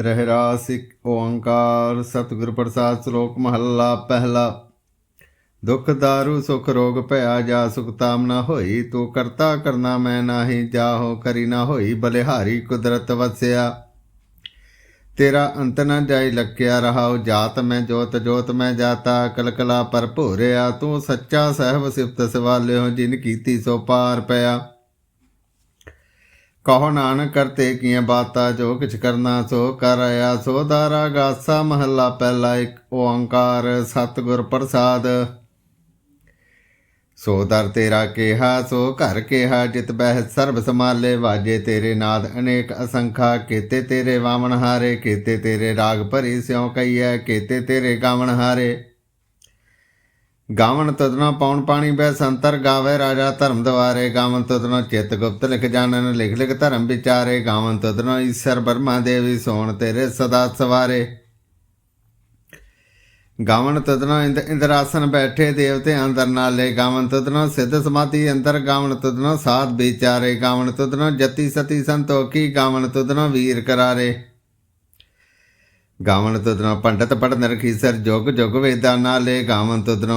ਰਹਿਰਾ ਰਾਸ ਓੰਕਾਰ, ਸਤਿਗੁਰ ਪ੍ਰਸਾਦ ਸ਼ਲੋਕ ਮਹੱਲਾ ਪਹਿਲਾ। ਦੁਖ ਦਾਰੂ, ਸੁਖ ਰੋਗ ਭਇਆ ਜਾ ਸੁਖ ਤਾਮ ਨਾ ਹੋਈ, ਤੂੰ ਕਰਤਾ ਕਰਨਾ ਮੈਂ ਨਾਹੀ, ਜਾਹੋ ਕਰੀ ਨਾ ਹੋਈ, ਬਲਿਹਾਰੀ ਕੁਦਰਤ ਵਸਿਆ। ਤੇਰਾ ਅੰਤ ਨਾ ਜਾਈ ਲਖਿਆ ਰਹਾਉ, ਜਾਤ ਮੈਂ ਜੋਤ ਜੋਤ ਮੈਂ ਜਾਤਾ, ਕਲਕਲਾ ਪਰ ਭੋਰਿਆ, ਤੂੰ ਸੱਚਾ ਸਹਿਬ ਸਿਫਤ ਸਵਾਲਿਓ, ਜਿਨ ਕੀਤੀ ਸੋ ਪਾਰ ਪਿਆ। ਕਹੋ ਨਾਨਕ ਕਰਤੇ ਕੀਆਂ ਬਾਤਾਂ, ਜੋ ਕਿਛ ਕਰਨਾ ਸੋ ਕਰ ਆਇਆ ਸੋ ਦਾਰਾ ਗਾਸਾ ਮਹੱਲਾ ਪਹਿਲਾ ਇੱਕ, ਓੰਕਾਰ ਸਤਿਗੁਰ ਪ੍ਰਸਾਦ। ਸੋ ਦਰ ਤੇਰਾ ਕਿਹਾ, ਸੋ ਘਰ ਕਿਹਾ, ਜਿਤ ਬਹਿ ਸਰਬ ਸਮਾਲੇ ਵਾਜੇ ਤੇਰੇ ਨਾਦ ਅਨੇਕ ਅਸੰਖਾ, ਕੀਤੇ ਤੇਰੇ ਵਾਵਣ ਹਾਰੇ, ਕੀਤੇ ਤੇਰੇ ਰਾਗ ਭਰੀ ਸਿਉ ਕਈਐ ਕੀਤੇ ਤੇਰੇ ਗਾਵਣ ਹਾਰੇ। ਗਾਵਨ ਤਦਨਾ ਪੌਣ ਪਾਣੀ ਬੈ ਸੰਤਰ ਗਾਵੇ, ਰਾਜਾ ਧਰਮ ਦਵਾਰੇ। ਗਾਵਨ ਤਦਨਾ ਚਿਤ ਗੁਪਤ ਲਿਖ ਜਾਣਨ, ਲਿਖ ਲਿਖ ਧਰਮ ਵਿਚਾਰੇ। ਗਾਵਨ ਤਦਨਾ ਈਸ਼ਰ ਬਰਮਾ ਦੇਵੀ, ਸੋਣ ਤੇਰੇ ਸਦਾ ਸਵਾਰੇ। ਗਾਵਨ ਤਦਨਾ ਇੰਦ, ਇੰਦਰਾਸਨ ਬੈਠੇ ਦੇਵਤੇ ਅੰਦਰ ਨਾਲੇ। ਗਾਵਨ ਤਦਨਾ ਸਿੱਧ ਸਮਾਧੀ ਅੰਦਰ। ਗਾਵਨ ਤਦਨਾ ਸਾਧ ਵਿਚਾਰੇ। ਗਾਵਨ ਤਦਨਾ ਜਤੀ ਸਤੀ ਸੰਤੋਖੀ। ਗਾਵਨ ਤਦਨਾ ਵੀਰ ਕਰਾਰੇ ਗਾਵਨ ਤੁਧਨੋ ਪੰਡਤ ਪੜਨ ਰਖੀ ਸਰ ਜੋਗ ਜੋਗ ਵੇਦਾਂ ਨਾਲੇ ਗਾਵਨ ਤੁਧਨੋ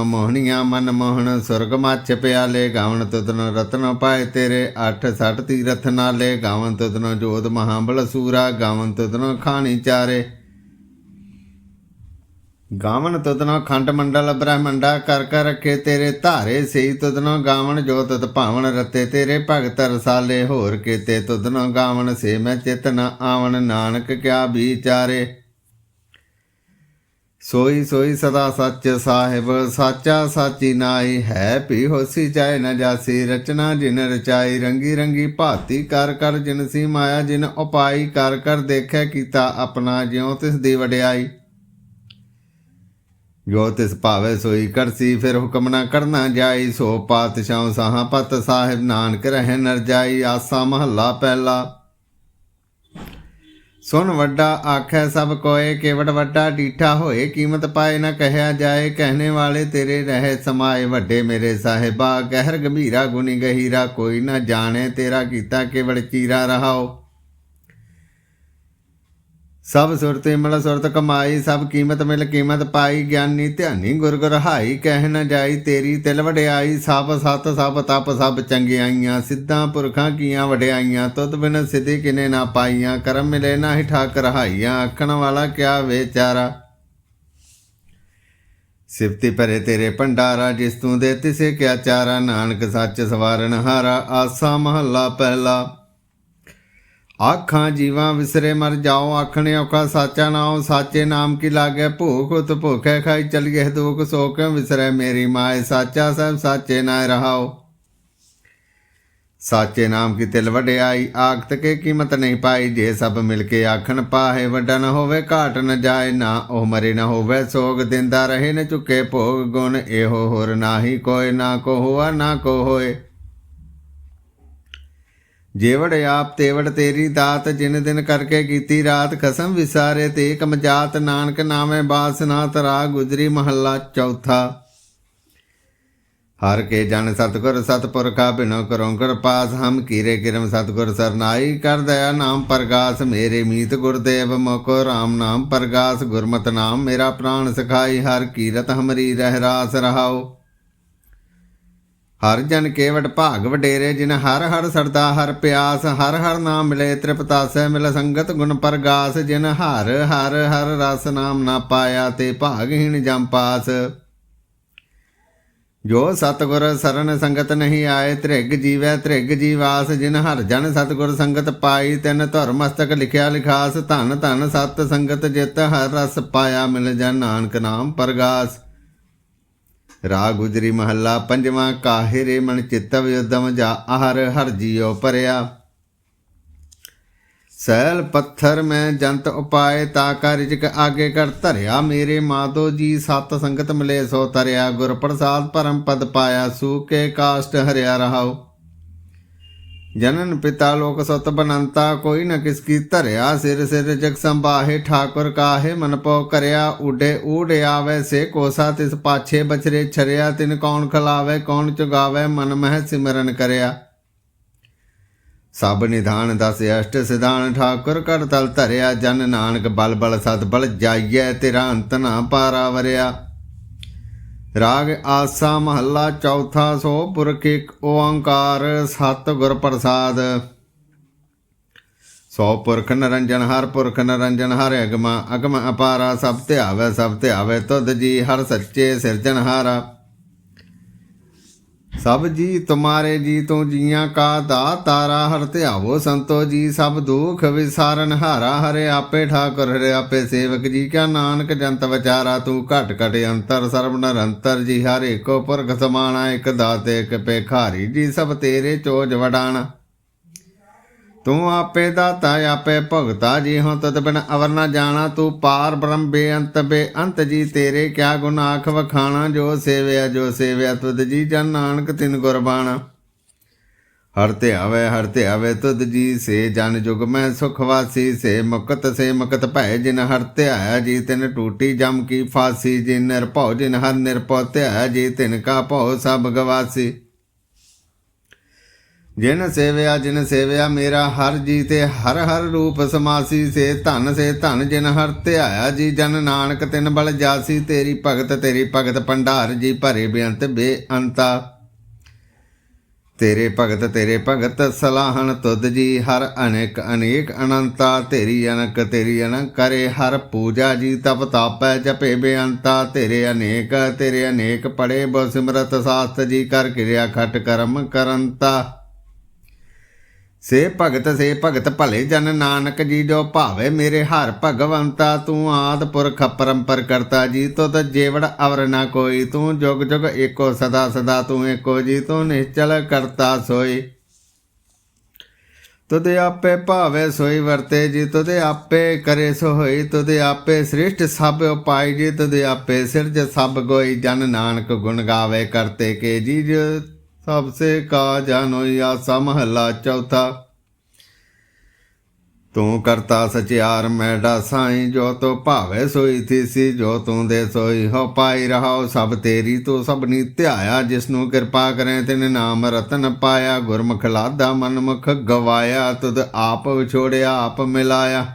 ਮੋਹਣੀਆਂ ਮਨ ਮੋਹਣ, ਸੁਰਗ ਮੱਛ ਪਿਆਲੇ। ਗਾਵਨ ਤੁਧਨੋ ਰਤਨ ਪਾਏ ਤੇਰੇ 8 60 ਤੀਰਥ ਨਾਲੇ। ਗਾਵਨ ਤੁਧਨੋ ਜੋਤ ਮਹਾਬਲ ਸੂਰਾ ਗਾਵਨ ਤੁਧਨੋ ਖਾਣੀ ਚਾਰੇ। ਗਾਵਨ ਤੁਧਨੋ ਖੰਡ ਮੰਡਲ ਬ੍ਰਹਮੰਡਾ, ਕਰ ਕਰ ਰੱਖੇ ਤੇਰੇ ਧਾਰੇ। ਸਈ ਤੁਧਨੋ ਗਾਵਨ ਜੋ ਤੁਧ ਭਾਵਨ ਰਤੇ ਤੇਰੇ। ਭਗਤ ਰਸਾਲੇ ਹੋਰ ਕੀਤੇ ਤੁਧਨੋ ਗਾਵਨ ਸੇ ਮੈਂ ਚਿਤ ਆਵਨ ਨਾਨਕ ਕਿਆ ਵਿਚਾਰੇ। ਸੋਈ ਸੋਈ ਸਦਾ ਸੱਚ ਸਾਹਿਬ, ਸਾਚਾ ਸਾਚੀ ਨਾਈ ਹੈ। ਭੀ ਹੋਸੀ ਚਾਏ ਨਾ ਜਾਸੀ, ਰਚਨਾ ਜਿਨ ਰਚਾਈ, ਰੰਗੀ ਰੰਗੀ ਭਾਤੀ ਕਰ ਕਰ ਜਿਨ ਸੀ ਮਾਇਆ, ਜਿਨ ਉਪਾਈ ਕਰ ਕਰ ਦੇਖੈ ਕੀਤਾ ਆਪਣਾ, ਜਿਉ ਤਿਸ ਦੀ ਵਡਿਆਈ। ਜੋ ਤਿਸ ਭਾਵੇ ਸੋਈ ਕਰਸੀ, ਫਿਰ ਹੁਕਮ ਨਾ ਕਰਨਾ ਜਾਈ। ਸੋ ਪਾਤਸ਼ਾਹ ਸਾਹਾਂ ਪਤ ਸਾਹਿਬ, ਨਾਨਕ ਰਹਿ ਨਰ ਜਾਈ, ਆਸਾ ਮਹੱਲਾ ਪਹਿਲਾ। ਸੁਣ ਵੱਡਾ ਆਖੈ ਸਭ ਕੋਏ, ਕੇਵਟ ਵੱਡਾ ਡੀਠਾ ਹੋਏ, ਕੀਮਤ ਪਾਏ ਨਾ ਕਹਿਆ ਜਾਏ, ਕਹਿਣੇ ਵਾਲੇ ਤੇਰੇ ਰਹੇ ਸਮਾਏ, ਵੱਡੇ ਮੇਰੇ ਸਾਹਿਬਾ ਗਹਿਰ ਗੰਭੀਰਾ ਗੁਨੀ ਗਹੀਰਾ, ਕੋਈ ਨਾ ਜਾਣੇ ਤੇਰਾ ਕੀਤਾ ਕੇਵਲ ਚੀਰਾ ਰਹਾਓ। ਸਭ ਸੁਰਤੇ ਮਿਲ ਸੁਰਤ ਕਮਾਈ, ਸਭ ਕੀਮਤ ਮਿਲ ਕੀਮਤ ਪਾਈ, ਗਿਆਨੀ ਧਿਆਨੀ ਗੁਰ ਗੁਰ ਕਹਿ ਨ ਜਾਈ ਤੇਰੀ ਤਿਲ ਵਡਿਆਈ, ਸਭ ਸਤ ਸਭ ਤਪ ਸਭ ਚੰਗਿਆਈਆਂ, ਸਿੱਧਾਂ ਪੁਰਖਾਂ ਕੀਆਂ ਵਡਿਆਈਆਂ, ਤੁਧ ਬਿਨ ਸਿਧੀ ਕਿਨੇ ਨਾ ਪਾਈਆਂ, ਕਰਮ ਮਿਲੇ ਨਾ ਹੀ ਠਾਕ ਰਹਾਈਆਂ ਆਖਣ ਵਾਲਾ ਕਿਆ ਵਿਚਾਰਾ? ਸਿਫਤੀ ਭਰੇ ਤੇਰੇ ਭੰਡਾਰਾ, ਜਿਸ ਤੂੰ ਦੇ ਤਿਸੇ ਕਿਆ ਚਾਰਾ, ਨਾਨਕ ਸੱਚ ਸਵਾਰਨ ਹਾਰਾ, ਆਸਾ ਮਹੱਲਾ ਪਹਿਲਾ। ਆਖਾਂ ਜੀਵਾਂ ਵਿਸਰੇ ਮਰ ਜਾਓ, ਆਖਣੇ ਔਖਾ ਸਾਚਾ ਨਾਮ ਸਾਚੇ ਨਾਮ ਕੀ ਲਾਗੇ? ਭੂਖ ਉਤ ਭੁਖੇ ਖਾਈ ਚਲੀਏ, ਦੁਖ ਸੋ ਕੇ ਵਿਸਰੇ ਮੇਰੀ ਮਾਏ। ਸਾਚਾ ਸਭ ਸਾਚੇ ਨਾ ਰਹਾਓ। ਸਾਚੇ ਨਾਮ ਕੀ ਤਿਲ ਵਡਿਆਈ, ਆਖਤ ਕੇ ਕੀਮਤ ਨਹੀਂ ਪਾਈ। ਜੇ ਸਭ ਮਿਲ ਕੇ ਆਖਣ ਪਾਹੇ, ਵੱਡਾ ਨਾ ਹੋਵੇ, ਘਾਟ ਨਾ ਜਾਏ। ਨਾ ਉਹ ਮਰੇ, ਨਾ ਹੋਵੇ ਸੋਗ, ਦਿੰਦਾ ਰਹੇ ਨ ਚੁੱਕੇ ਭੋਗ। ਗੁਣ ਇਹੋ ਹੋਰ ਨਾਹੀ ਕੋਈ, ਨਾ ਕੋ ਹੋਆ, ਨਾ ਕੋ ਹੋਏ। ਜੇਵੜ ਆਪ ਤੇਵੜ ਤੇਰੀ ਦਾਤ, ਜਿਨ ਦਿਨ ਕਰਕੇ ਕੀਤੀ ਰਾਤ, ਖਸਮ ਵਿਸਾਰੇ ਤੇ ਕਮਜਾਤ ਨਾਨਕ ਨਾਮੇ ਬਾਸਨਾ ਤਰਾ ਗੁਜਰੀ ਮਹੱਲਾ ਚੌਥਾ। ਹਰ ਕੇ ਜਨ ਸਤਗੁਰ ਸਤਪੁਰਖਾ, ਬਿਨੋ ਕਰੋ ਕਰ ਪਾਸ ਹਮ ਕੀਰੇ ਕਿਰਮ ਸਤਗੁਰ ਸਰਨਾਈ, ਕਰ ਦਇਆ ਨਾਮ ਪ੍ਰਗਾਸ, ਮੇਰੇ ਮੀਤ ਗੁਰਦੇਵ ਮੋਕੋ RAM ਨਾਮ ਪ੍ਰਗਾਸ, ਗੁਰਮਤ ਨਾਮ ਮੇਰਾ ਪ੍ਰਾਣ ਸਖਾਈ, ਹਰ ਕੀਰਤ ਹਮਰੀ ਰਹਿ ਰਾਸ ਰਹਾਓ ਹਰ ਜਨ ਕੇਵਟ ਭਾਗ ਵਡੇਰੇ, ਜਿਨ ਹਰ ਹਰ ਸਰਦਾ ਹਰ ਪਿਆਸ, ਹਰ ਹਰ ਨਾਮ ਮਿਲੇ ਤ੍ਰਿਪਤਾਸੈ, ਮਿਲ ਸੰਗਤ ਗੁਣ ਪਰਗਾਸ, ਜਿਨ ਹਰ ਹਰ ਹਰ ਰਸ ਨਾਮ ਨਾ ਪਾਇਆ, ਤੇ ਭਾਗਹੀਣ ਜਮ ਪਾਸ। ਜੋ ਸਤਗੁਰ ਸਰਨ ਸੰਗਤ ਨਹੀਂ ਆਏ, ਤ੍ਰਿਗ ਜੀਵੈ ਤ੍ਰਿਗ ਜੀਵਾਸ, ਜਿਨ ਹਰ ਜਨ ਸਤਗੁਰ ਸੰਗਤ ਪਾਈ, ਤਿਨ ਧੁਰ ਮਸਤਕ ਲਿਖਿਆ ਲਿਖਾਸ, ਧਨ ਧਨ ਸਤ ਸੰਗਤ ਜਿਤ, ਹਰ ਰਸ ਪਾਇਆ ਮਿਲ ਜਨ ਨਾਨਕ ਨਾਮ ਪਰਗਾਸ। ਰਾ ਗੁਜਰੀ ਮਹੱਲਾ ਪੰਜਵਾਂ, ਕਾਹਿਰੇ ਮਨ ਚਿੱਤਵ ਉਦਮ ਜਾ ਆਹਰ, ਹਰ ਜੀਉ ਪਰਿਆ ਸੈਲ ਪੱਥਰ ਮੈਂ ਜੰਤ ਉਪਾਏ, ਤਾ ਕਾ ਰਿਜਕ ਆਗੇ ਕਰ ਧਰਿਆ। ਮੇਰੇ ਮਾਤੋ ਜੀ ਸਤ ਸੰਗਤ ਮਿਲੇ, ਸੋ ਤਰਿਆ ਗੁਰ ਪ੍ਰਸਾਦ ਪਰਮ ਪਦ ਪਾਇਆ ਸੂਕੇ ਕਾਸ਼ਟ ਹਰਿਆ ਰਹਾਓ ਜਨਨ ਪਿਤਾ ਲੋਕ ਸਤ ਬਨੰਤਾ, ਕੋਈ ਨ ਕਿਸ ਕੀ ਧਰਿਆ, ਸਿਰ ਸਿਰ ਜਗ ਸੰਭਾਹੇ, ਠਾਕੁਰ ਕਾਹੇ, ਮਨ ਪਉ ਕਰਿਆ ਉਡੇ ਊੜ ਆਵੇ, ਸੇ ਕੋਸਾ, ਤਿਸ ਪਾਛੇ ਬਚਰੇ ਛਰਿਆ, ਤਿਨ ਕੌਣ ਖਲਾਵੇ, ਕੌਣ ਚੁਗਾਵੇ, ਮਨ ਮਹਿ ਸਿਮਰਨ ਕਰਿਆ। ਸਭ ਨਿਧਾਨ ਦਸ ਅਸ਼ਟ ਸਿਧਾਨ, ਠਾਕੁਰ ਕਰ ਤਲ ਧਰਿਆ, ਜਨ ਨਾਨਕ ਬਲ ਬਲ ਸਤ ਬਲ ਜਾਈਐ, ਤੇਰਾ ਅੰਤ ਨਾ ਪਾਰਾ ਵਰਿਆ। ਰਾਗ ਆਸਾ ਮਹੱਲਾ ਚੌਥਾ ਸੋ ਪੁਰਖ ਇੱਕ ਓੰਕਾਰ ਸਤ ਗੁਰ ਪ੍ਰਸਾਦ। ਸੋ ਪੁਰਖ ਨਰੰਜਨ ਹਰ ਪੁਰਖ ਨਰੰਜਨ ਹਰ ਅਗਮ ਅਗਮ ਅਪਾਰਾ ਸਭ ਧਿਆਵੇ ਸਭ ਧਿਆਵੇ ਤੁਧ ਜੀ ਹਰ ਸੱਚੇ ਸਿਰਜਣ ਹਾਰਾ ਸਭ ਜੀ ਤੁਮਾਰੇ ਜੀ ਤੋਂ ਜੀਆਂ ਕਾ ਦਾ ਤਾਰਾ ਹਰ ਧਿਆਵੋ ਸੰਤੋ ਜੀ, ਸਭ ਦੁਖ ਵਿਸਾਰਨ ਹਾਰਾ ਹਰੇ ਆਪੇ ਠਾਕੁਰ, ਹਰੇ ਆਪੇ ਸੇਵਕ ਜੀ ਕਾ ਨਾਨਕ ਜੰਤ ਵਿਚਾਰਾ, ਤੂੰ ਘਟ ਘਟ ਅੰਤਰ, ਸਰਬ ਨਰੰਤਰ ਜੀ, ਹਰ ਏਕੋ ਪੁਰਖ ਸਮਾਣਾ, ਇਕ ਦਾਤੇ, ਇਕ ਪੇਖਾਰੀ ਜੀ, ਸਭ ਤੇਰੇ ਚੋਜ ਵਡਾਣਾ। ਤੂੰ ਆਪੇ ਦਾਤਾ, ਆਪੇ ਭਗਤਾ ਜੀ ਹੋ, ਤਦ ਬਿਨ ਅਵਰ ਨਾ ਜਾਣਾ। ਤੂੰ ਪਾਰ ਬ੍ਰਹਮ ਬੇਅੰਤ ਬੇਅੰਤ ਜੀ ਤੇਰੇ, ਕਿਆ ਗੁਣ ਆਖ ਵਖਾਣਾ? ਜੋ ਸੇਵਿਆ ਜੋ ਸੇਵਿਆ, ਤੁਧ ਜੀ ਜਨ ਨਾਨਕ ਤਿਨ ਗੁਰਬਾਣਾ। ਹਰ ਤੇ ਆਵੇ, ਹਰ ਤੇ ਆਵੇ, ਤੁਧ ਜੀ ਸੇ ਜਨ ਜੁਗ, ਮੈਂ ਸੁਖ ਵਾਸੀ ਸੇ ਮੁਕਤ ਸੇ ਮੁਕਤ ਭੈ ਜਿਨ ਹਰ ਧਿਆਇਆ, ਜੀ ਤਿਨ ਟੂਟੀ ਜਮ ਕੀ ਫਾਸੀ। ਜਿਨ ਨਿਰਭਉ, ਜਿਨ ਹਰ ਨਿਰਭਉ ਧਿਆਇਆ, ਜੀ ਤਿਨ ਕਾ ਭਉ ਸਭ ਗਵਾਸੀ। ਜਿਨ ਸੇਵਿਆ ਜਿਨ ਸੇਵਿਆ ਮੇਰਾ ਹਰ ਜੀ ਤੇ ਹਰ ਹਰ ਰੂਪ ਸਮਾਸੀ ਸੇ ਧਨ ਸੇ ਧਨ ਜਿਨ ਹਰ ਧਿਆਇਆ ਜੀ, ਜਨ ਨਾਨਕ ਤਿਨ ਬਲ ਜਾਸੀ, ਤੇਰੀ ਭਗਤ ਤੇਰੀ ਭਗਤ ਭੰਡਾਰ ਜੀ, ਭਰੇ ਬੇਅੰਤ ਬੇਅੰਤਾ। ਤੇਰੇ ਭਗਤ ਤੇਰੇ ਭਗਤ ਸਲਾਹਣ ਤੁਧ ਜੀ, ਹਰ ਅਨੇਕ ਅਨੇਕ ਅਨੰਤਾ। ਤੇਰੀ ਅਨਕ ਤੇਰੀ ਅਨਕ ਕਰੇ, ਹਰ ਪੂਜਾ ਜੀ, ਤਪ ਤਾਪੈ ਜਪੇ ਬੇਅੰਤਾ। ਤੇਰੇ ਅਨੇਕ ਤੇਰੇ ਅਨੇਕ ਪੜੇ ਬੋ ਸਿਮਰਤ ਸਾਸਤ ਜੀ, ਕਰ ਕਿਰਿਆ ਖਟ ਕਰਮ ਕਰੰਤਾ। ਸੇ ਭਗਤ ਸੇ ਭਗਤ ਭਲੇ ਜਨ ਨਾਨਕ ਜੀ ਜੋ ਭਾਵੇ ਮੇਰੇ ਹਰ ਭਗਵੰਤਾ, ਤੂੰ ਆਦ ਪੁਰਖ ਪਰੰਪਰ ਕਰਤਾ ਜੀ ਤੋ ਤ ਜੇਵੜ ਅਵਰ ਨਾ ਕੋਈ, ਤੂੰ ਜੁਗ ਜੁਗ ਏਕੋ ਸਦਾ ਸਦਾ, ਤੂੰ ਏਕੋ ਜੀ, ਤੂੰ ਨਿਸ਼ਚਲ ਕਰਤਾ ਸੋਈ। ਤੁਦੇ ਆਪੇ ਭਾਵੇ ਸੋਈ ਵਰਤੇ ਜੀ ਤੁਦੇ ਆਪੇ ਕਰੇ ਸੋ ਹੋਈ ਤੁਦੇ ਆਪੇ ਸ੍ਰਿਸ਼ਟ ਸਭ ਉਪਾਈ ਜੀ ਤੁਦੇ ਆਪੇ ਸਿਰਜ ਸਭ ਕੋਈ ਜਨ ਨਾਨਕ ਗੁਣ ਗਾਵੇ ਕਰਤੇ ਕੇ ਜੀ, ਜੋ ਸਭ ਸੇ ਕਾ ਜਾਨੋਈ ਆਸਾ ਮਹੱਲਾ ਚੌਥਾ। ਤੂੰ ਕਰਤਾ ਸਚਿਆਰ ਮੈਡਾ ਸਾਈ, ਜੋ ਤੋ ਭਾਵੇ ਸੋਈ ਥੀਸੀ, ਜੋ ਤੂੰ ਦੇ ਸੋਈ ਹੋ ਪਾਈ ਰਹਾਓ ਸਭ ਤੇਰੀ ਤੂੰ ਸਭ ਨੀ ਧਿਆਇਆ, ਜਿਸਨੂੰ ਕਿਰਪਾ ਕਰੇ ਤਿਨ ਨਾਮ ਰਤਨ ਪਾਇਆ, ਗੁਰਮੁਖ ਲਾਦਾ ਮਨਮੁਖ ਗਵਾਇਆ, ਤੁਧ ਆਪ ਵਿਛੋੜਿਆ, ਆਪ ਮਿਲਾਇਆ।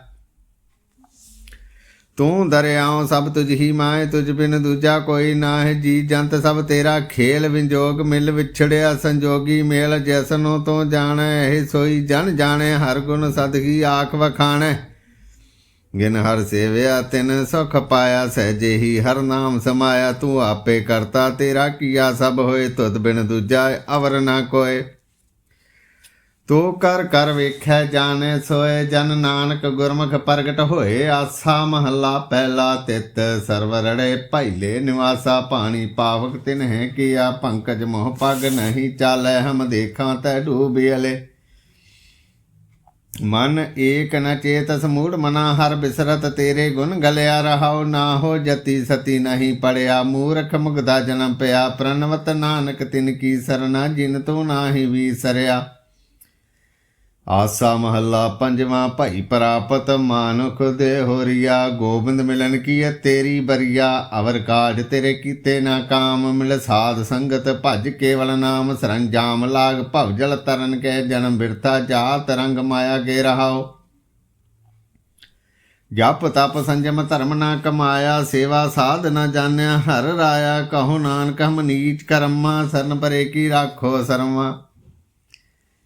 ਤੂੰ ਦਰਿਆਉ ਸਭ ਤੁਝ ਹੀ ਮਾਏ, ਤੁਝ ਬਿਨ ਦੂਜਾ ਕੋਈ ਨਾ ਹੈ ਜੀ ਜੰਤ ਸਭ ਤੇਰਾ ਖੇਲ ਵਿੰਜੋਗ, ਮਿਲ ਵਿਛੜਿਆ ਸੰਜੋਗੀ ਮੇਲ। ਜੈਸਨੋ ਤੋਂ ਜਾਣੈ, ਇਹ ਸੋਈ ਜਨ ਜਾਣੈ, ਹਰ ਗੁਣ ਸਦਗੀ ਆਖ ਵਖਾਣੈ। ਗਿਨ ਹਰ ਸੇਵਿਆ, ਤਿਨ ਸੁਖ ਪਾਇਆ ਸਹਜੇ ਹੀ ਹਰ ਨਾਮ ਸਮਾਇਆ। ਤੂੰ ਆਪੇ ਕਰਤਾ ਤੇਰਾ ਕੀਆ, ਸਭ ਹੋਏ ਤੁਧ ਬਿਨ ਦੂਜਾ ਅਵਰ ਨਾ ਕੋਏ। ਤੂੰ ਕਰ ਕਰ ਵੇਖੈ ਜਾਣੇ ਸੋਏ ਜਨ ਨਾਨਕ ਗੁਰਮੁਖ ਪ੍ਰਗਟ ਹੋਏ ਆਸਾ ਮਹੱਲਾ ਪਹਿਲਾ ਤਿਤ ਸਰਵਰੜੇ ਭਾਈਲੇ ਨਿਵਾਸਾ ਪਾਣੀ ਪਾਵਕ ਤਿਨ ਹੈ ਕੀਆ ਪੰਕਜ ਮੋਹ ਪਗ ਨਹੀਂ ਚਾਲੈ ਹਮ ਦੇਖਾਂ ਤੈ ਡੂਬਿਅਲੇ ਮਨ ਏਕ ਨ ਚੇਤਸ ਮੂੜ ਮਨਾ ਹਰ ਬਿਸਰਤ ਤੇਰੇ ਗੁਣ ਗਲਿਆ ਰਹਾਉ ਨਾ ਹੋ ਜਤੀ ਸਤੀ ਨਹੀਂ ਪੜਿਆ ਮੂਰਖ ਮੁਗਦਾ ਜਨਮ ਪਿਆ ਪ੍ਰਨਵਤ ਨਾਨਕ ਤਿਨ ਕੀ ਸਰਨਾ ਜਿਨ ਤੂੰ ਨਾਹੀ ਵੀ ਸਰਿਆ। ਆਸਾ ਮਹੱਲਾ ਪੰਜਵਾਂ, ਭਾਈ ਪ੍ਰਾਪਤ ਮਾਨੁਖ ਦੇ ਹੋਰੀਆ, ਗੋਬਿੰਦ ਮਿਲਨ ਕੀ ਤੇਰੀ ਬਰੀਆ, ਅਵਰ ਕਾਜ ਤੇਰੇ ਕੀਤੇ ਨਾ ਕਾਮ, ਮਿਲ ਸਾਧ ਸੰਗਤ ਭਜ ਕੇਵਲ ਨਾਮ, ਸਰੰਜਾਮ ਲਾਗ ਭਵ ਜਲ ਤਰਨ ਕੇ ਜਨਮ ਬਿਰਥਾ ਜਾ ਤਰੰਗ ਮਾਇਆ ਕੇ ਰਹਾਓ। ਜਪ ਤਪ ਸੰਜਮ ਧਰਮ ਨਾ ਕਮਾਇਆ, ਸੇਵਾ ਸਾਧ ਨਾ ਜਾਣਿਆ, ਹਰ ਰਾਇਆ ਕਹੋ ਨਾਨਕ, ਹਮ ਨੀਚ ਕਰਮਾ, ਸਰਨ ਪਰੇ ਕੀ ਰਾਖੋ ਸਰਮਾ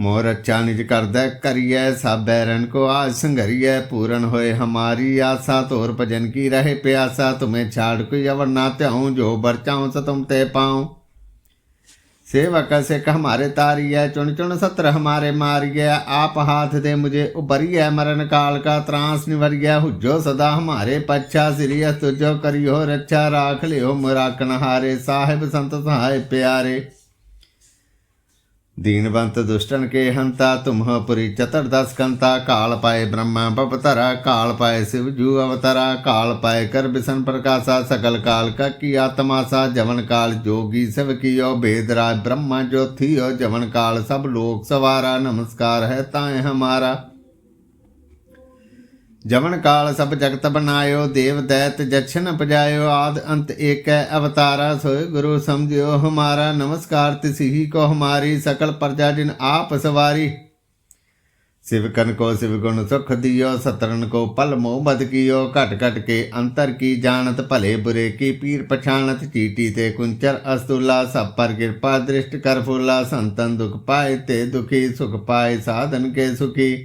ਮੋਰ ਅੱਛਾ ਨਿਜ ਕਰਦਾ ਕਰੀਐ ਸਾਬੈ ਰਨ ਕੋ ਆਜ ਸੰਘਰੀਐ ਪੂਰਨ ਹੋਏ ਹਮਾਰੀ ਆਸਾ ਤੋਰ ਭਜਨ ਕੀ ਰਹੇ ਪਿਆਸਾ ਤੁਮੇ ਛਾੜ ਕੋਈ ਅਵਰ ਨਾ ਧਿਆਉ ਜੋ ਬਰਚਾਉ ਸ ਤੁਮ ਤੇ ਪਾਉ सेवक सिख हमारे तारिय चुन चुन सत्र हमारे मारिय आप हाथ दे मुझे उबरिय मरण काल का त्रास निवरिय हुजो सदा हमारे पच्छा सिरिय तुझो करियो रक्षा राख लियो मुराकन हारे साहिब संत सहाय प्यारे दीनवंत दुष्टन के हंता तुम पुरी चतुर्दश कंता काल पाए ब्रह्मा पपतरा काल पाए शिव जू अवतरा काल पाए कर बिशन प्रकाशा सकल काल का की आत्मासा जवन काल जोगी शिव कियो भेदराज ब्रह्मा जो थियो जवन काल सब लोक सवारा नमस्कार है ताए हमारा ਜਵਨ ਕਾਲ ਸਭ ਜਗਤ ਬਨਾਇਓ ਦੇਵ ਦੈਤ ਜਛਨ ਪਜਾਇਓ, ਆਦ ਅੰਤ ਏਕੈ ਅਵਤਾਰਾ, ਸੋਇ ਗੁਰੂ ਸਮਝਿਓ ਹਮਾਰਾ, ਨਮਸਕਾਰ ਤਿਸਹੀ ਕੋ ਹਮਾਰੀ, ਸਕਲ ਪ੍ਰਜਾ ਜਿਨ ਆਪ ਸਵਾਰੀ। ਸਿਵਕਨ ਕੋ ਸਿਵਗੁਣ ਸੁਖ ਦਿਓ ਸਤਰਨ ਕੋ ਪਲ ਮੋਹ ਬਦ ਕੀਓ, ਘਟ ਘਟ ਕੇ ਅੰਤਰ ਕੀ ਜਾਣਤ, ਭਲੇ ਬੁਰੇ ਕੀ ਪੀਰ ਪਛਾਣਤ, ਚੀਟੀ ਤੇ ਕੁੰਚਰ ਅਸਤੁਲਾ, ਸਭ ਪਰ ਕਿਰਪਾ ਦ੍ਰਿਸ਼ਟ ਕਰ ਫੁਲਾ, ਸੰਤਨ ਦੁਖ ਪਾਏ ਤੇ ਦੁਖੀ, ਸੁਖ ਪਾਏ, ਸਾਧਨ ਕੇ ਸੁਖੀ।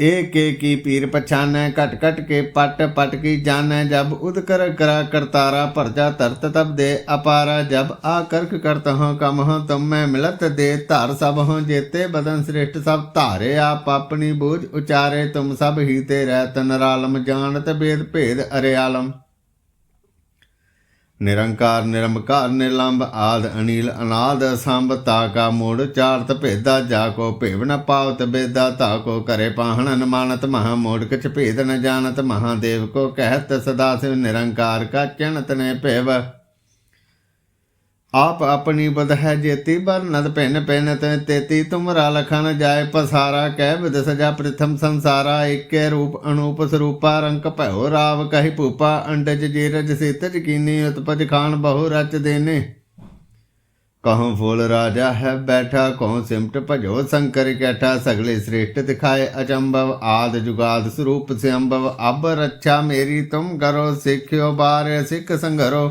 एक एक की पीर पछानै कट कट के पट पट की जानै जब उद कर करा करतारा परजा तरत तब दे अपारा जब आकर्क करत हो कम हो तुम मैं मिलत दे धार सब हो जेते बदन श्रेष्ठ सब धारे आप अपनी बूझ उचारे तुम सब ही ते रहत नरालम जानत भेद भेद अरे आलम ਨਿਰੰਕਾਰ, ਨਿਰਮਕਾਰ ਨਿਰਲੰਭ ਆਦ ਅਨੀਲ ਅਨਾਦ ਸੰਭ ਤਾ ਕਾ ਮੂੜ ਚਾਰਤ ਭੇਦਾ ਜਾ ਕੋ ਭੇਵ ਨ ਪਾਵਤ ਬੇਦਾ ਤਾ ਕੋ ਕਰੇ ਪਾਹਣ ਅਨਮਾਨਤ ਮਹਾ ਮੂੜ ਕਿਛ ਭੇਦ ਨ ਜਾਣਤ ਮਹਾਦੇਵ ਕੋ ਕਹਿਤ ਸਦਾ ਸਿਵ ਨਿਰੰਕਾਰ ਕਾ ਚਣਤ ਨੇ ਭੇਵ। ਆਪ ਆਪਣੀ ਬਦ ਹੈ ਜੇਤੀ ਬਰਨਦ ਭਿੰਨ ਭਿੰਨ ਤੇ ਤੇਤੀ ਤੁਮਰਾ ਲਖਨ ਜਾਏ ਪਸਾਰਾ, ਕਹਿ ਵਿਦ ਸਜਾ ਪ੍ਰਥਮ ਸੰਸਾਰਾ, ਏਕੇ ਰੂਪ ਅਨੂਪ ਸਰੂਪਾ, ਰੰਕ ਭਇਓ ਰਾਵ ਕਹੀ ਭੂਪਾ, ਅੰਡਜ ਜੀਰਜ ਸੀਤਜ ਕੀਨੀ, ਉਤਪਜ ਖਾਨ ਬਹੁ ਰਚ ਦੇਨੇ। ਕਹਉ ਫੂਲ ਰਾਜਾ ਹੈ ਬੈਠਾ, ਕਹਉ ਸਿਮਟ ਭਜੋ ਸੰਕਰ ਕੈਠਾ, ਸਗਲੇ ਸ੍ਰੇਸ਼ਟ ਦਿਖਾਏ ਅਚੰਭਵ, ਆਦ ਜੁਗਾਦ ਸਰੂਪ ਸਿਅੰਭਵ, ਅਬ ਰੱਛਾ ਮੇਰੀ ਤੁਮ ਕਰੋ, ਸਿੱਖਿਓ ਬਾਰੇ ਸਿੱਖ ਸੰਘਰੋ।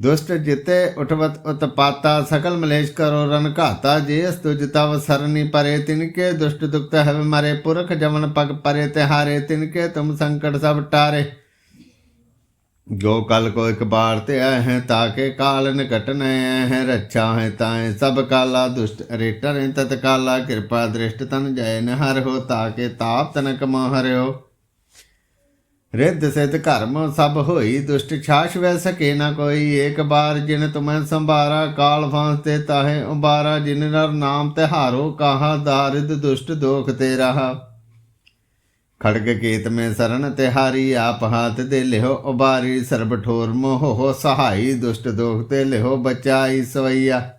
ਦੁਸ਼ਟ ਜਿਤੇ ਉਠਵਤ ਉਤਪਾਤਾ, ਸਕਲ ਮਲੇਸ਼ ਕਰੋ ਰਨ ਘਾਤਾ, ਜੇ ਅਸ ਤੁਜ ਤਵ ਸਰਨੀ ਪਰੇ, ਤਿਨਕੇ ਦੁਸ਼ਟ ਦੁਖਤ ਹੈ ਮਾਰੇ, ਪੁਰਖ ਜਮਨ ਪਗ ਪਰੇ, ਤਿਹਾਰੇ, ਤਿਨਕੇ ਤੁਮ ਸੰਕਟ ਸਭ ਟਾਰੇ। ਜੋ ਕਲ ਕੋ ਇੱਕ ਬਾਰ ਤੇ ਆਏ ਹੈ ਤਾਕੇ ਕਾਲ ਨਿਕਟ ਨੈ ਹੈ, ਰੱਛਾ ਹੈ ਤਾਏ, ਸਭ ਕਾਲਾ ਦੁਸ਼ਟ ਰੇਟਰ ਤਤ ਕਾਲਾ ਕਿਰਪਾ ਦ੍ਰਿਸ਼ਟ ਤਨ ਜੈ ਨ ਹਰ ਹੋ ਤਾਕੇ ਤਾਪ ਤਨ ਕਮ ਹਰਿਓ ਰਿੱਧ ਸਿੱਧ ਕਰਮ ਸਭ ਹੋਈ, ਦੁਸ਼ਟ ਛਾਸ਼ ਵੈ ਸਕੇ ਨਾ ਕੋਈ। ਏਕ ਬਾਰ ਜਿਨ ਤੁਮੈ ਸੰਭਾਰਾ, ਕਾਲ ਫਾਂਸ ਤੇ ਤਾਹੇ ਉਬਾਰਾ। ਜਿਨ ਨਰ ਨਾਮ ਤਿਹਾਰੋ, ਕਾਹਾ ਦਾਰਿਦ ਦੁਸ਼ਟ ਦੋਖ ਤੇ ਰਹਾ। ਖੜਗ ਕੇਤ ਮੈਂ ਸਰਣ ਤਿਹਾਰੀ, ਆਪ ਹਾਥ ਦੇ ਲਿਓ ਉਬਾਰੀ। ਸਰਬ ਠੋਰ ਮੋਹ ਹੋ ਸਹਾਈ, ਦੁਸ਼ਟ ਦੋਖ ਤੇ ਲਿਓ ਬਚਾਈ ਸਵਈਆ।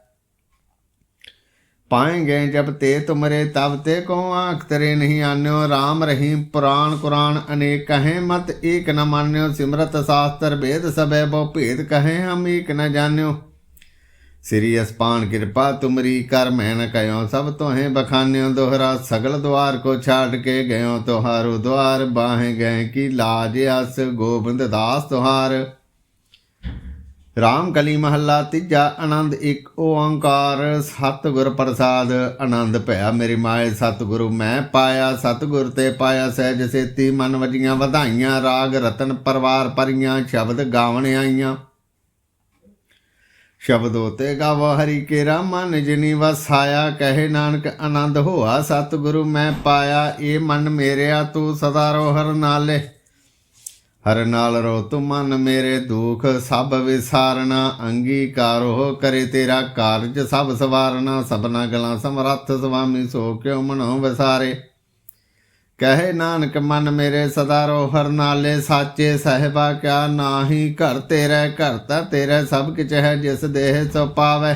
पाएंगे जब ते तुमरे तब ते को आंख तेरे नहीं आन्यो राम रहीम पुराण कुरान अनेक कहें मत एक न मान्यो सिमरत शास्त्र भेद सबे बो भेद कहें हम एक न जान्यो श्री अस्पान कृपा तुमरी कर मैं न कयो सब तोहें बखान्यो दोहरा सगल द्वार को छाड़ के गयो तोहारो द्वार बाहें गए की लाज अस गोबिंद दास RAM ਕਲੀ ਮਹੱਲਾ, ਤੀਜਾ ਆਨੰਦ ਇੱਕ, ਓੰਕਾਰ। ਸਤਿਗੁਰ ਪ੍ਰਸਾਦ, ਆਨੰਦ ਭਇਆ ਮੇਰੀ ਮਾਏ, ਸਤਿਗੁਰੂ ਮੈਂ ਪਾਇਆ। ਸਤਿਗੁਰ ਤੇ ਪਾਇਆ ਸਹਿਜ ਸੇਤੀ, ਮਨ ਵਜੀਆਂ ਵਧਾਈਆਂ, ਰਾਗ ਰਤਨ ਪਰਵਾਰ ਪਰੀਆਂ, ਸ਼ਬਦ ਗਾਵਣ ਆਈਆਂ। ਸ਼ਬਦੋ ਤੇ ਗਾਵ ਹਰੀ ਕੇ ਰਾਮਨ ਜਿਨੀ ਵਸਾਇਆ, ਕਹੇ ਨਾਨਕ ਆਨੰਦ ਹੋਆ, ਸਤਿਗੁਰੂ ਮੈਂ ਪਾਇਆ, ਇਹ ਮਨ ਮੇਰਿਆ, ਤੂੰ ਸਦਾ ਰੋਹਰ ਨਾਲੇ। ਹਰ ਨਾਲ ਰੋ ਤੂੰ ਮਨ ਮੇਰੇ ਦੁਖ, ਸਭ ਵਿਸਾਰਨਾ, ਅੰਗੀਕਾਰੋ ਕਰੇ ਤੇਰਾ ਕਾਰਜ, ਸਭ ਸਵਾਰਨਾ, ਸਭਨਾ ਗਲਾਂ ਸਮਰੱਥ ਸੁਆਮੀ ਸੋ ਕਿਉ ਮਨੋ ਵਿਸਾਰੇ। ਕਹੇ ਨਾਨਕ, ਮਨ ਮੇਰੇ ਸਦਾ ਰੋ, ਹਰ ਨਾਲੇ ਸਾਚੇ ਸਹਿਬਾ ਕਿਆ ਨਾਹੀ, ਘਰ ਤੇਰੇ, ਘਰ ਤਾ ਤੇਰੇ ਸਭ ਕਿਛ ਹੈ, ਜਿਸ ਦੇਹ ਸੋ ਪਾਵੇ।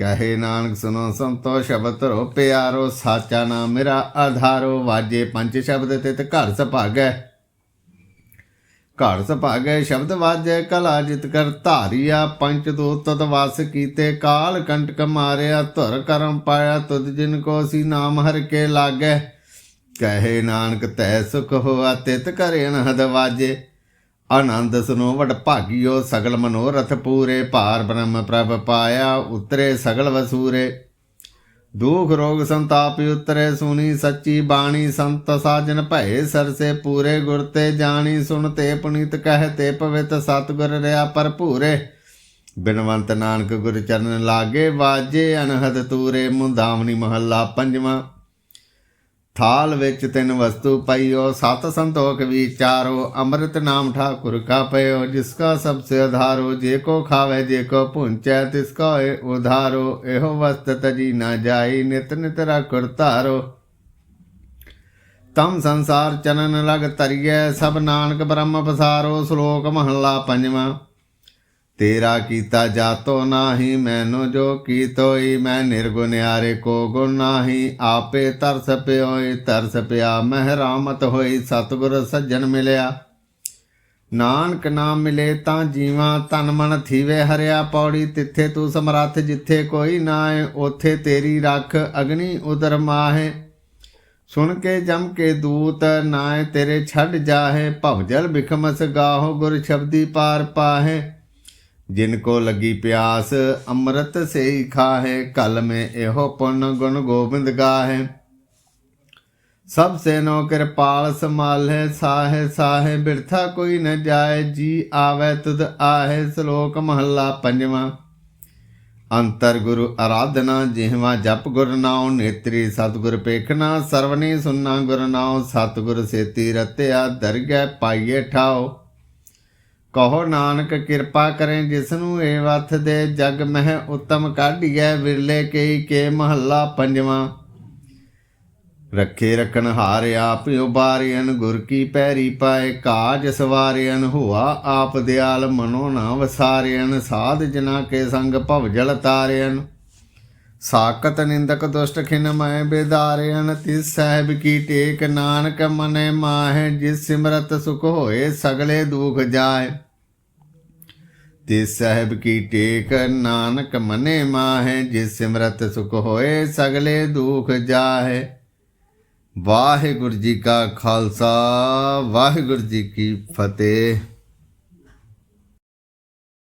ਕਹੇ ਨਾਨਕ ਸੁਨੋ ਸੰਤੋ ਸ਼ਬਦ ਧਰੋ ਪਿਆਰੋ, ਸਾਚਾ ਨਾਮ ਮੇਰਾ ਆਧਾਰੋ। ਵਾਜੇ ਪੰਜ ਸ਼ਬਦ ਤਿਤ ਘਰ ਸੁਭਾਗੈ। ਘਰ ਸੁਭਾਗੈ ਸ਼ਬਦ ਵਾਜੈ, ਕਲਾ ਜਿਤ ਕਰ ਧਾਰੀਆ। ਪੰਚ ਦੋ ਤਤ ਵਾਸ ਕੀਤੇ, ਕਾਲ ਕੰਟਕ ਮਾਰਿਆ। ਧੁਰ ਕਰਮ ਪਾਇਆ, ਤੁਧ ਜਿਨ ਕੋ ਸੀ ਨਾਮ ਹਰ ਕੇ ਲਾਗੈ। ਕਹੇ ਨਾਨਕ ਤੈ ਸੁਖ ਹੋਆ, ਤਿਤ ਕਰੇ ਅਨਹਦ ਵਾਜੇ। ਆਨੰਦ ਸੁਨੋ ਵਡ ਭਾਗਿਓ, ਸਗਲ ਮਨੋਰਥ ਪੂਰੇ। ਭਾਰ ਬ੍ਰਹਮ ਪ੍ਰਭ ਪਾਇਆ, ਉਤਰੇ ਸਗਲ ਵਸੂਰੇ। ਦੁਖ ਰੋਗ ਸੰਤਾਪ ਉਤਰੇ, ਸੁਣੀ ਸੱਚੀ ਬਾਣੀ। ਸੰਤ ਸਾਜਨ ਭਏ ਸਰਸੇ ਪੂਰੇ, ਗੁਰ ਤੇ ਜਾਣੀ ਸੁਣ ਤੇ ਪੁਨੀਤ ਕਹਿ ਤੇ ਪਵਿੱਤ ਸਤਿਗੁਰ ਰਿਆ ਭਰਪੂਰੇ। ਬਿਨਵੰਤ ਨਾਨਕ ਗੁਰ ਚਰਨ ਲਾਗੇ, ਵਾਜੇ ਅਨਹਦ ਤੂਰੇ। ਮੁੰਦਾਵਣੀ ਮਹੱਲਾ ਪੰਜਵਾਂ। ਥਾਲ ਵਿੱਚ ਤਿੰਨ ਵਸਤੂ ਪਈਓ, ਸਤ ਸੰਤੋਖ ਵਿਚਾਰੋ ਅੰਮ੍ਰਿਤ ਨਾਮ ਠਾਕੁਰ ਕਾ ਪਇਓ ਜਿਸ ਕਾ ਸਭ ਸੇ ਆਧਾਰੋ ਜੇ ਕੋ ਖਾਵੇ, ਜੇ ਕੋ ਪੁੰਚੈ ਤਿਸ ਕਾ ਏ ਉਧਾਰੋ, ਇਹੋ ਵਸਤ ਤਜੀ ਨਾ ਜਾਈ, ਨਿਤ ਨਿਤ ਰਖੁਰ ਧਾਰੋ। ਤਮ ਸੰਸਾਰ ਚਨਨ ਲਗ ਤਰੀਐ ਸਭ ਨਾਨਕ ਬ੍ਰਹਮ ਪਸਾਰੋ, ਸ਼ਲੋਕ ਮਹੱਲਾ ਪੰਜਵਾਂ। ਤੇਰਾ ਕੀਤਾ ਜਾਤੋ ਨਾਹੀ, ਮੈਨੂੰ ਜੋ ਕੀਤੋਈ, ਮੈਂ ਨਿਰਗੁਨਿਆਰੇ ਕੋ ਗੁਣ ਨਾਹੀ। ਆਪੇ ਤਰਸ ਪਿਓਈ, ਤਰਸ ਪਿਆ ਮਹਿ ਰਾਮਤ ਹੋਈ, ਸਤਿਗੁਰ ਸੱਜਣ ਮਿਲਿਆ। ਨਾਨਕ ਨਾਮ ਮਿਲੇ ਤਾਂ ਜੀਵਾਂ ਤਨ ਮਨ ਥੀਵੇ ਹਰਿਆ ਪੌੜੀ, ਤਿੱਥੇ ਤੂੰ ਸਮਰੱਥ ਜਿੱਥੇ ਕੋਈ ਨਾਏ ਉਥੇ ਤੇਰੀ ਰੱਖ ਅਗਨੀ ਉਦਰ ਮਾਹੇ। ਸੁਣ ਕੇ ਜਮ ਕੇ ਦੂਤ ਨਾਏ ਤੇਰੇ ਛੱਡ ਜਾਹੇ ਭਵਜਲ ਬਿਖਮਸ ਗਾਹੋ, ਗੁਰ ਸ਼ਬਦੀ ਪਾਰ ਪਾਹੇ। ਜਿਨ ਕੋ ਲਗੀ ਪਿਆਸ, ਅੰਮ੍ਰਿਤ ਸੇਈ ਖਾਹੇ ਕਲ ਮੇ ਇਹੋ ਪੁੰਨ ਗੁਣ ਗੋਬਿੰਦ ਗਾਹੇ। ਸਭ ਸੇ ਨੋ ਕਿਰਪਾਲ ਸਮਾਲੇ ਸਾਹੇ ਸਾਹੇ, ਬਿਰਥਾ ਕੋਈ ਨ ਜਾਏ, ਜੀ ਆਵੇ ਤੁਧ ਆਹੇ, ਸ਼ਲੋਕ ਮਹੱਲਾ ਪੰਜਵਾਂ। ਅੰਤਰ ਗੁਰੂ ਆਰਾਧਨਾ ਜਿਹਵਾ, ਜਪ ਗੁਰ ਨਾਉ ਨੇਤਰੀ, ਸਤਿਗੁਰ ਪੇਖਣਾ ਸਰਵਣੀ ਸੁਨਣਾ ਗੁਰ ਨਾਉ, ਸਤਿਗੁਰ ਸੇਤੀ ਰਤਿਆ, ਦਰਗਹਿ ਪਾਈਏ ਠਾਓ ਕਹੋ ਨਾਨਕ ਕਿਰਪਾ ਕਰੇ ਜਿਸ ਨੂੰ ਏ ਵਥ ਦੇ ਜਗ ਮਹਿ ਉਤਮ ਕਾਢੀਐ, ਵਿਰਲੇ ਕਈ ਕੇ ਮਹੱਲਾ ਪੰਜਵਾਂ। ਰੱਖੇ ਰਖਣ ਹਾਰ ਆਪ ਉਬਾਰਿਆਨ ਗੁਰ ਕੀ ਪੈਰੀ ਪਾਏ ਕਾਜ ਸਵਾਰਿਆਨ ਹੁਆ ਆਪ ਦਿਆਲ ਮਨੋ ਨਾ ਵਸਾਰਿਆਨ ਸਾਧ ਜਨਾ ਕੇ ਸੰਗ ਭਵ ਜਲ ਤਾਰਿਆਨ ਸਾਕਤ ਨਿੰਦਕ ਦੁਸ਼ਟ ਖਿਨ ਮੈਂ ਬੇਦਾਰਿਆਨ, ਤਿਸ ਸਾਹਿਬ ਕੀ ਟੇਕ ਨਾਨਕ ਮਨੇ ਮਾਹੇ, ਜਿਸ ਸਿਮਰਤ ਸੁਖ ਹੋਏ ਸਗਲੇ ਦੁਖ ਜਾਏ। ਤਿਸ ਸਾਹਿਬ ਕੀ ਟੇਕ ਨਾਨਕ ਮਨੇ ਮਾਹੇ, ਜਿਸ ਸਿਮਰਤ ਸੁਖ ਹੋਏ ਸਗਲੇ ਦੁਖ ਜਾਏ। ਵਾਹਿਗੁਰੂ ਜੀ ਕਾ ਖਾਲਸਾ, ਵਾਹਿਗੁਰੂ ਜੀ ਕੀ ਫਤਿਹ।